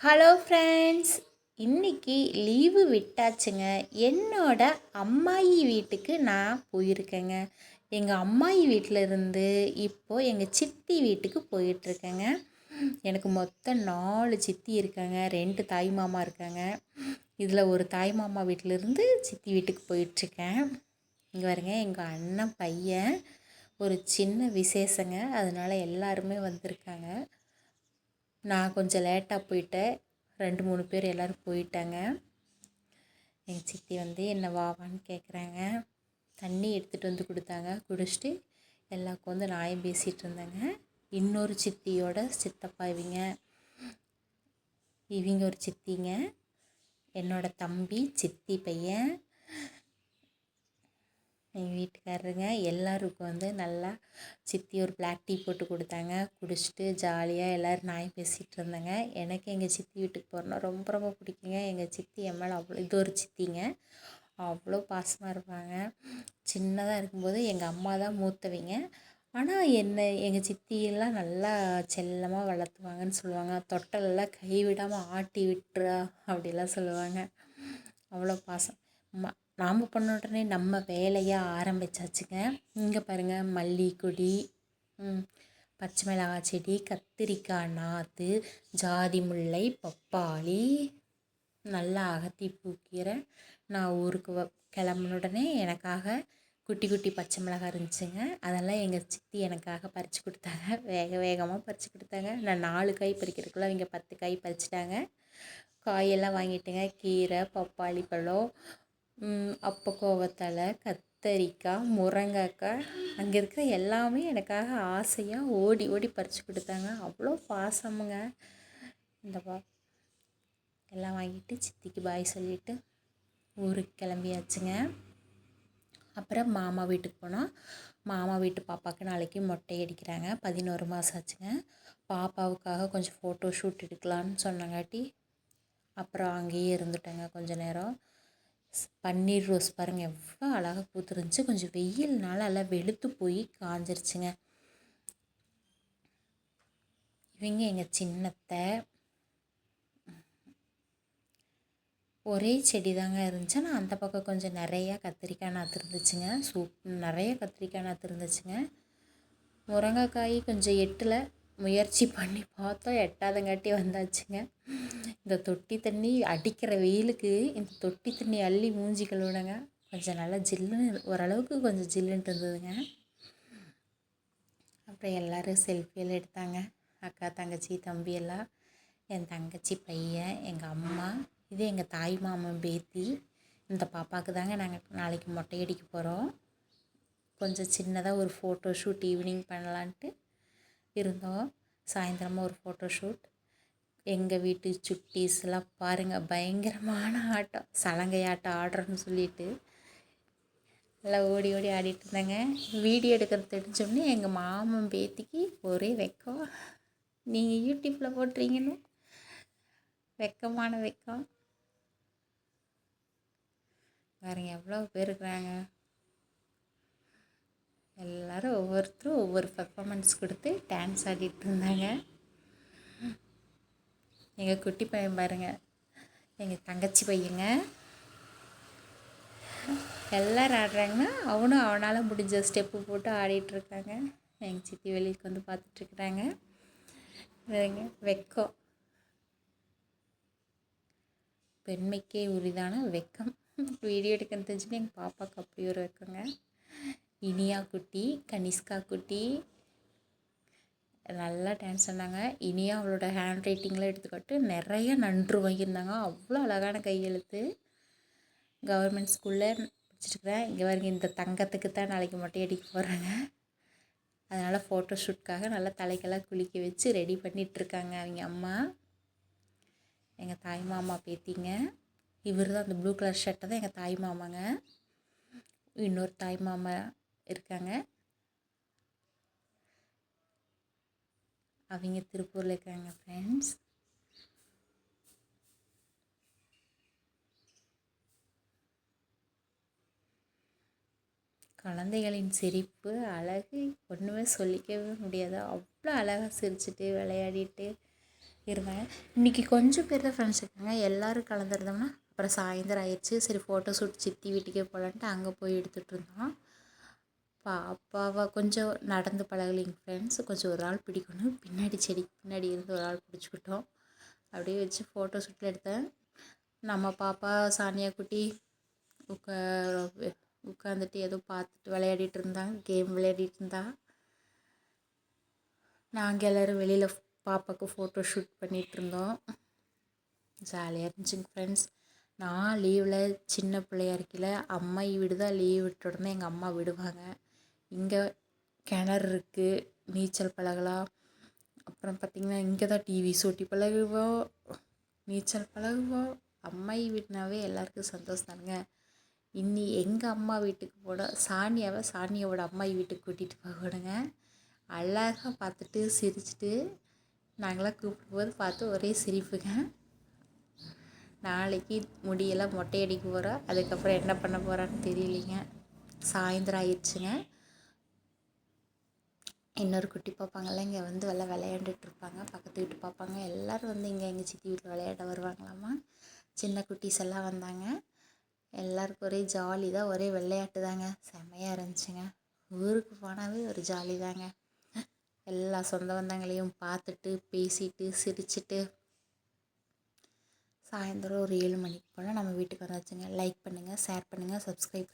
Hello friends இன்றைக்கி leave விட்டாச்சுங்க. என்னோட அம்மாயி வீட்டுக்கு நான் போயிருக்கேங்க. எங்கள் அம்மாயி வீட்டில் இருந்து இப்போது எங்கள் சித்தி வீட்டுக்கு போயிட்டுருக்கேங்க. எனக்கு மொத்தம் நாலு சித்தி இருக்காங்க. ரெண்டு தாய் மாமா இருக்காங்க. இதில் ஒரு தாய் மாமா வீட்டிலேருந்து சித்தி வீட்டுக்கு போயிட்டுருக்கேன். இங்கே பாருங்க எங்கள் அண்ணன் பையன் ஒரு சின்ன விசேஷங்க. அதனால் எல்லாருமே வந்திருக்காங்க. நான் கொஞ்சம் லேட்டாக போயிட்டேன். ரெண்டு மூணு பேர் எல்லோரும் போயிட்டாங்க. எங்கள் சித்தி வந்து என்ன வாவான்னு கேட்குறாங்க தண்ணி எடுத்துகிட்டு வந்து கொடுத்தாங்க. குடிச்சிட்டு எல்லாருக்கும் வந்து நாயம் பேசிகிட்டு இருந்தேங்க. இன்னொரு சித்தியோட சித்தப்பா இவங்க. இவங்க ஒரு சித்திங்க. என்னோட தம்பி சித்தி பையன். எங்கள் வீட்டுக்காரருங்க எல்லாருக்கும் வந்து நல்லா சித்தி ஒரு பிளாக் டீ போட்டு கொடுத்தாங்க. குடிச்சிட்டு ஜாலியாக எல்லோரும் நாய் பேசிகிட்டு இருந்தாங்க. எனக்கு எங்கள் சித்தி வீட்டுக்கு போகிறோன்னா ரொம்ப ரொம்ப பிடிக்குங்க. எங்கள் சித்தி என் மேலே அவ்வளோ இது ஒரு சித்திங்க. அவ்வளோ பாசமாக இருப்பாங்க. சின்னதாக இருக்கும்போது எங்கள் அம்மா தான் மூத்தவங்க. ஆனால் என்னை எங்கள் சித்தியெல்லாம் நல்லா செல்லமாக வளர்த்துவாங்கன்னு சொல்லுவாங்க. தொட்டலெல்லாம் கைவிடாமல் ஆட்டி விட்டுறா அப்படிலாம் சொல்லுவாங்க. அவ்வளோ பாசம். நாம் பண்ண உடனே நம்ம வேலையாக ஆரம்பிச்சாச்சுங்க. இங்கே பாருங்கள் மல்லி கொடி பச்சை மிளகாய் செடி கத்திரிக்காய் நாற்று ஜாதி முல்லை பப்பாளி நல்லா அகத்தி பூக்கீரை நான் ஊருக்கு வ கிளம்புன உடனே எனக்காக குட்டி குட்டி பச்சை மிளகா இருந்துச்சுங்க. அதெல்லாம் எங்கள் சித்தி எனக்காக பறித்து கொடுத்தாங்க. வேக வேகமாக பறித்து கொடுத்தாங்க. நான் நாலு காய் பறிக்கிறதுக்குள்ள அவங்க பத்து காய் பறிச்சிட்டாங்க. காயெல்லாம் வாங்கிட்டேங்க. கீரை பப்பாளி பழம் அப்பக்கோவத்தழை கத்தரிக்காய் முருங்கக்காய் அங்கே இருக்கிற எல்லாமே எனக்காக ஆசையாக ஓடி ஓடி பறித்து கொடுத்தாங்க. அவ்வளோ பாசமுங்க. இந்த பா எல்லாம் வாங்கிட்டு சித்திக்கு பாய் சொல்லிவிட்டு ஊருக்கு கிளம்பியாச்சுங்க. அப்புறம் மாமா வீட்டுக்கு போனால் மாமா வீட்டு பாப்பாவுக்கு நாளைக்கு மொட்டை அடிக்கிறாங்க. பதினோரு மாதம் ஆச்சுங்க. பாப்பாவுக்காக கொஞ்சம் ஃபோட்டோ ஷூட் எடுக்கலான்னு சொன்னங்காட்டி அப்புறம் அங்கேயே இருந்துட்டேங்க கொஞ்ச நேரம். பன்னீர் ரோஸ் பாருங்கள் எவ்வளோ அழகாக பூத்துருந்துச்சு. கொஞ்சம் வெயில்னால எல்லாம் வெளுத்து போய் காஞ்சிருச்சுங்க. இவங்க எங்கள் சின்னத்தை. ஒரே செடி தாங்க இருந்துச்சு. ஆனால் அந்த பக்கம் கொஞ்சம் நிறையா கத்திரிக்காய் நாற்று இருந்துச்சுங்க. சூப் நிறைய கத்திரிக்காய் நாற்று இருந்துச்சுங்க. முருங்கைக்காய் கொஞ்சம் எட்டில் முயற்சி பண்ணி பார்த்தோம் எட்டாதங்காட்டி வந்தாச்சுங்க. இந்த தொட்டி தண்ணி அடிக்கிற வெயிலுக்கு இந்த தொட்டி தண்ணி அள்ளி மூஞ்சி கழுவுனங்க கொஞ்சம் நல்லா ஜில்லுன்னு ஓரளவுக்கு கொஞ்சம் ஜில்லுன்ட்டு இருந்ததுங்க. அப்புறம் எல்லோரும் செல்ஃபியெல்லாம் எடுத்தாங்க. அக்கா தங்கச்சி தம்பி எல்லாம். என் தங்கச்சி பையன் எங்கள் அம்மா இது எங்கள் தாய் மாமன் பேத்தி. இந்த பாப்பாவுக்கு தாங்க நாங்கள் நாளைக்கு மொட்டையடிக்க போகிறோம் கொஞ்சம் சின்னதாக ஒரு ஃபோட்டோ ஷூட் ஈவினிங் பண்ணலான்ட்டு இருந்தோம். சாயந்தரமாக ஒரு ஃபோட்டோ ஷூட் எங்கள் வீட்டு சுட்டீஸ்லாம் பாருங்கள் பயங்கரமான ஆட்டம். சலங்கை ஆட்டம் ஆடுறோன்னு சொல்லிட்டு எல்லாம் ஓடி ஓடி ஆடிட்டு இருந்தாங்க வீடியோ எடுக்கிறது தெரிஞ்சோடனே எங்கள் மாமன் பேத்திக்கு ஒரே வெக்கம். நீங்கள் யூடியூப்பில் போட்டுறீங்கன்னு வெக்கமான வெக்கம். பாருங்க எவ்வளோ பேர் இருக்கிறாங்க. எல்லோரும் ஒவ்வொருத்தரும் ஒவ்வொரு பர்ஃபாமன்ஸ் கொடுத்து டான்ஸ் ஆடிட்டு இருந்தாங்க எங்கள் குட்டி பையன் பாருங்கள் எங்கள் தங்கச்சி பையங்க. எல்லோரும் ஆடுறாங்கன்னா அவனும் அவனால் முடிஞ்ச ஸ்டெப்பு போட்டு ஆடிட்டுருக்காங்க எங்கள் சித்தி வெளிக்கு வந்து பார்த்துட்ருக்குறாங்க வெக்கம். பெண்மைக்கே உரிதான வெக்கம். வீடியோ எடுக்கன்னு தெரிஞ்சுட்டு எங்கள் பாப்பாவுக்கு அப்படி ஒரு வெக்கங்க. இனியா குட்டி கனிஷ்கா குட்டி நல்லா டான்ஸ் ஆடினாங்க இனியும் அவளோட ஹேண்ட் ரைட்டிங்லாம் எடுத்துக்கிட்டு நிறைய நன்று வாங்கியிருந்தாங்க. அவ்வளோ அழகான கையெழுத்து கவர்மெண்ட் ஸ்கூலில் படிச்சிருக்கிறேன் இங்கே பாருங்க இந்த தங்கத்துக்கு தான் நாளைக்கு மொட்டை அடிக்க போகிறாங்க அதனால் ஃபோட்டோ ஷூட்காக நல்லா தலைக்கெல்லாம் குளிக்க வச்சு ரெடி பண்ணிகிட்ருக்காங்க அவங்க அம்மா. எங்கள் தாய் மாமா பேத்திங்க. இவர் தான் அந்த ப்ளூ கலர் ஷர்ட்டை தான் எங்கள் தாய் மாமாங்க. இன்னொரு தாய் மாமா இருக்காங்க. அவங்க திருப்பூரில் இருக்காங்க ஃப்ரெண்ட்ஸ் குழந்தைகளின் சிரிப்பு அழகு ஒன்றுமே சொல்லிக்கவே முடியாது. அவ்வளோ அழகாக சிரிச்சுட்டு விளையாடிட்டு இருந்தாங்க இன்றைக்கி கொஞ்சம் பேர் தான் ஃப்ரெண்ட்ஸ் இருக்காங்க. எல்லோரும் கலந்துருந்தோம்னா அப்புறம் சாயந்தரம் ஆயிடுச்சு. சரி ஃபோட்டோ ஷூட் சித்தி வீட்டுக்கே போகலான்ட்டு அங்கே போய் எடுத்துகிட்டு இருந்தோம். பாப்பாவை கொஞ்சம் நடந்து பழகலிங்க ஃப்ரெண்ட்ஸ் கொஞ்சம் ஒரு ஆள் பிடிக்கணும். பின்னாடி செடி பின்னாடி இருந்து ஒரு ஆள் பிடிச்சிக்கிட்டோம். அப்படியே வச்சு ஃபோட்டோ ஷூட்டில் எடுத்தேன். நம்ம பாப்பா சானியா குட்டி உட்கா உட்காந்துட்டு ஏதோ பார்த்துட்டு விளையாடிட்டு இருந்தாங்க கேம் விளையாடிட்டு இருந்தா. நாங்கள் எல்லோரும் வெளியில் பாப்பாவுக்கு ஃபோட்டோ ஷூட் பண்ணிகிட்டு இருந்தோம். ஜாலியாக இருந்துச்சுங்க ஃப்ரெண்ட்ஸ் நான் லீவில் சின்ன பிள்ளையா இருக்கையில் அம்மா வீடு தான் லீவ் விட்ட உடனே எங்கள் அம்மா விடுவாங்க. இங்கே கிணறு இருக்குது நீச்சல் பழகலாம். அப்புறம் பார்த்திங்கன்னா இங்கே தான் டிவி சூட்டி பழகுவோம் நீச்சல் பழகுவோம் அம்மாயி வீட்டுனாவே எல்லாருக்கும் சந்தோஷம் தானுங்க. இன்னி எங்கள் அம்மா வீட்டுக்கு போட சானியாவை சானியாவோட அம்மாயி வீட்டுக்கு கூட்டிகிட்டு போகணுங்க. அழகாக பார்த்துட்டு சிரிச்சிட்டு நாங்களாம் கூப்பிடும்போது பார்த்து ஒரே சிரிப்புங்க. நாளைக்கு முடியெல்லாம் மொட்டை அடிக்க போகிறோம் அதுக்கப்புறம் என்ன பண்ண போகிறான்னு தெரியலைங்க. சாயந்தரம் ஆயிடுச்சுங்க. இன்னொரு குட்டி பார்ப்பாங்கள்ல இங்கே வந்து எல்லாம் விளையாண்டுட்டு இருப்பாங்க பக்கத்து வீட்டு பார்ப்பாங்க எல்லோரும் வந்து இங்கே எங்கள் சித்தி வீட்டில் விளையாட வருவாங்களாமா சின்ன குட்டீஸ் எல்லாம் வந்தாங்க. எல்லாருக்கும் ஒரே ஜாலி தான். ஒரே விளையாட்டு தாங்க. செம்மையாக இருந்துச்சுங்க. ஊருக்கு போனாவே ஒரு ஜாலி தாங்க. எல்லா சொந்த பந்தங்களையும் பார்த்துட்டு பேசிட்டு சிரிச்சிட்டு சாயந்தரம் ஒரு ஏழு மணிக்கு போல் நம்ம வீட்டுக்கு வந்தாச்சுங்க. லைக் பண்ணுங்கள் ஷேர் பண்ணுங்கள் சப்ஸ்கிரைப்